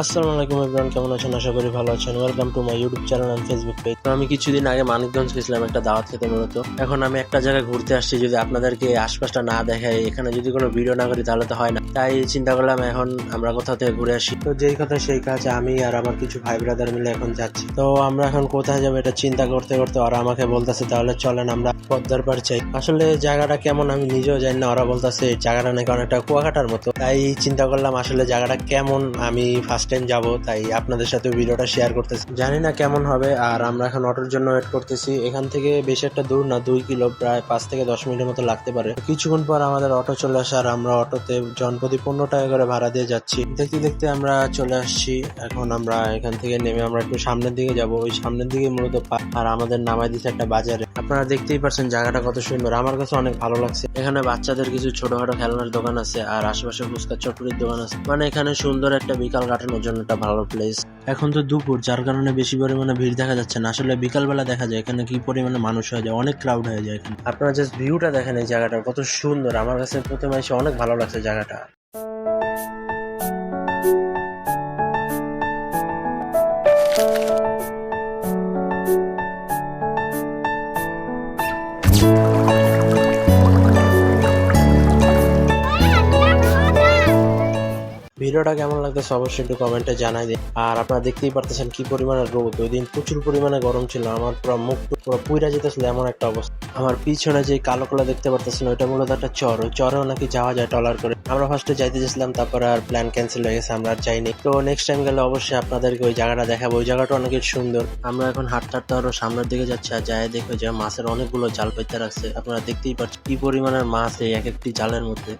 আসসালামু আলাইকুম এভরিওয়ান কেমন আছেন? আশা করি ভালো আছেন। Welcome to my YouTube channel and Facebook page তো আমি কিছুদিন আগে মানিকগঞ্জ গেছিলাম একটা দাওয়াত খেতে মূলত। এখন আমি একটা জায়গায় ঘুরতে আসছি যদি আপনাদেরকে আশপাশটা না দেখাই এখানে যদি কোনো ভিডিও না করি তাহলে তো হয় না। তাই চিন্তা করলাম এখন আমরা কোথাও থেকে ঘুরে আসি। তো যেই কথা সেই কাজ আমি আর আমার কিছু ভাই ব্রাদার মিলে এখন যাচ্ছি। তো আমরা এখন কোথায় যাব এটা চিন্তা করতে করতে ওরা আমাকে বলতেছে, তাহলে চলেন আমরা পদ্মার পার চাই আসলে জায়গাটা কেমন আমি নিজেও জানি না, ওরা বলতেছে জায়গাটা নাকি অনেকটা কুয়াকাটার মতো। তাই চিন্তা করলাম আসলে জায়গাটা কেমন আমি ফার্স্ট টাইম যাব, তাই আপনাদের সাথে ভিডিওটা শেয়ার করতেছি। জানি না কেমন হবে, আর আমরা এখন অটোর জন্য ওয়েট করতেছি। এখান থেকে বেশি একটা দূর না, দুই কিলো, প্রায় পাঁচ থেকে দশ মিনিটের মতো লাগতে পারে। কিছুক্ষণ পর আমাদের অটো চলে আসে আর আমরা অটোতে জনপ্রতি পনেরো টাকা করে ভাড়া দিয়ে যাচ্ছি। দেখতে দেখতে আমরা চলে আসছি। এখন আমরা এখান থেকে নেমে আমরা একটু সামনের দিকে যাব। ওই সামনের দিকে মূলত আর আমাদের নামাই দিচ্ছে একটা বাজারে। আপনারা দেখতেই পারছেন জায়গাটা কত সুন্দর। আমার কাছে অনেক ভালো লাগছে। এখানে বাচ্চাদের কিছু ছোটখাটো খেলনার দোকান আছে, আর আশেপাশে ফুচকা চটপটির দোকান আছে। মানে এখানে সুন্দর একটা বিকাল কাটানোর জন্য একটা ভালো প্লেস এখন তো দুপুর যার কারণে বেশি পরিমাণে ভিড় দেখা যাচ্ছে না। আসলে বিকালবেলা দেখা যায় এখানে কি পরিমাণে মানুষ হয়ে যায় অনেক ক্রাউড হয়ে যায় এখানে। আপনারা জাস্ট ভিউটা দেখেন এই জায়গাটা কত সুন্দর। আমার কাছে প্রথমে এসে অনেক ভালো লাগছে জায়গাটা। ভিডিওটা কেমন লাগতেছে অবশ্যই একটু কমেন্টে জানাই দিন। আর আপনারা দেখতেই পারতেছেন কি পরিমাণে রোদ। ওই দিন প্রচুর পরিমাণে গরম ছিল। আমার পুরো মুখ পুরো পুইরা যেতেছিল এমন একটা অবস্থা। আমার পিছনে যে কালো কালো দেখতে পারতেছেন ওইটা মূলত একটা চর। ওই চরেও নাকি যাওয়া যায় টলার করে। আমরা ফার্স্টে যাইতে গেছিলাম, তারপরে আর প্ল্যান ক্যান্সেল হয়ে গেছে, আমরা আর যাইনি। তো নেক্সট টাইম গেলে অবশ্যই আপনাদেরকে ওই জায়গাটা দেখাবো। ওই জায়গাটা অনেক সুন্দর। আমরা এখন হাঁটতে হাঁটতে আরও সামনের দিকে যাচ্ছি আর যায় দেখো যে মাছের অনেকগুলো জাল পেতে রাখছে। আপনারা দেখতেই পাচ্ছেন কি পরিমাণের মাছ এই এক একটি জালের মধ্যে।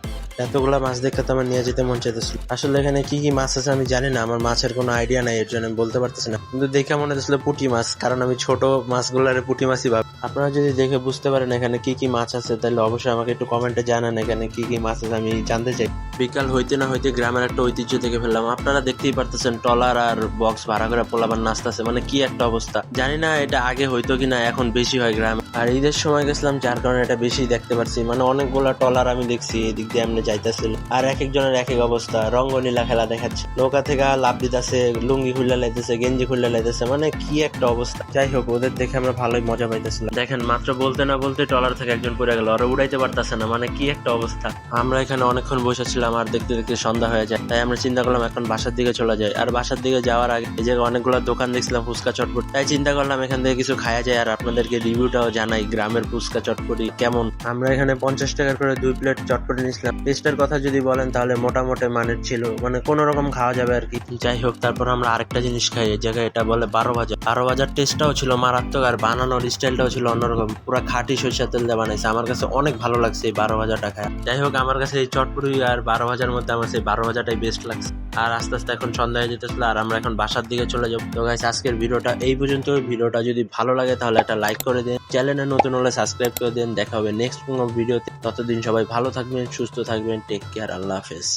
এতগুলা মাছ দেখে তো আমার নিয়ে যেতে মন চাইতেছিল। আসলে এখানে কি কি মাছ আছে আমি জানি না, আমার মাছের কোনো আইডিয়া নাই, এর জন্য আমি বলতে পারতেছি না। কিন্তু দেখে মনে হচ্ছিল পুঁটি মাছ, কারণ আমি ছোট মাছগুলোর পুঁটি মাছই ভাবি। আপনারা যদি দেখে বুঝতে পারেন এখানে কি কি মাছ আছে, তাহলে অবশ্যই আমাকে একটু কমেন্টে জানান এখানে কি কি মাছ আছে, আমি জানতে চাই। বিকাল হইতে না হইতে গ্রামের একটা ঐতিহ্য দেখে ফেললাম। আপনারা দেখতেই পারতেছেন টলার আর বক্স ভাড়া করে পোলাবার নাচতেছে মানে কি একটা অবস্থা। জানি না এটা আগে হইতো কিনা, এখন বেশি হয় গ্রামে। আর ঈদের সময় গেছিলাম, যার কারণে এটা বেশি দেখতে পারছি। মানে অনেকগুলা টলার আমি দেখছি, এদিক দিয়ে এমনি যাইতেছিল আর এক একজনের এক এক অবস্থা রঙ্গনীলা খেলা দেখাচ্ছে। নৌকা থেকে লাভ দিতেছে, লুঙ্গি খুললে লাইতেছে, গেঞ্জি খুললে লাইতেছে মানে কি একটা অবস্থা। যাই হোক, ওদের দেখে আমরা ভালোই মজা পাইতেছিলাম। দেখেন, মাত্র বলতে না বলতে টলার থেকে একজন পড়ে গেল ওরা উড়াইতে পারতেছে না মানে কি একটা অবস্থা। আমরা এখানে অনেকক্ষণ বসেছিলাম আর দেখতে দেখতে সন্ধ্যা হয়ে যায়। তাই আমরা চিন্তা করলাম, এখন বাসার দিকে চলে যাই। আর বাসার দিকে যাওয়ার আগে এই জায়গায় অনেকগুলো দোকান দেখছিলাম, ফুচকা চটপট। তাই চিন্তা করলাম, এখান থেকে কিছু খাওয়া যায়, আর আপনাদেরকে রিভিউটাও জানাই গ্রামের ফুচকা চটপটি কেমন? আমরা এখানে পঞ্চাশ টাকার করে দুই প্লেট চটপটি নিয়েছিলাম। টেস্টের কথা যদি বলেন তাহলে মোটামুটি মানের ছিল। মানে কোনো রকম খাওয়া যাবে আর কি। যাই হোক, তারপর আমরা আরেকটা জিনিস খাই। জায়গায় এটা বলে বারো ভাজা বারো ভাজার টেস্টটাও ছিল মারাত্মক আর বানানোর স্টাইলটাও ছিল অন্যরকম। পুরো খাঁটি সরিষা তেল দিয়ে বানাইছে। আমার কাছে অনেক ভালো লাগছে এই বারো ভাজাটা খায়। যাই হোক, আমার কাছে এই চটপুরি আর বারো ভাজার মধ্যে আমার সেই বারো ভাজাটাই বেস্ট লাগছে। আর আস্তে আস্তে এখন সন্ধ্যা হয়ে যেতেছিল, আর আমরা এখন বাসার দিকে চলে যাব। তো গাইস আজকের ভিডিওটা এই পর্যন্ত ভিডিওটা যদি ভালো লাগে, তাহলে একটা লাইক করে দিন। চ্যানেলে নতুন হলে সাবস্ক্রাইব করে দিন। দেখা হবে নেক্সট কোনো ভিডিওতে ততদিন সবাই ভালো থাকবেন, সুস্থ থাকবেন। টেক কেয়ার আল্লাহ হাফেজ।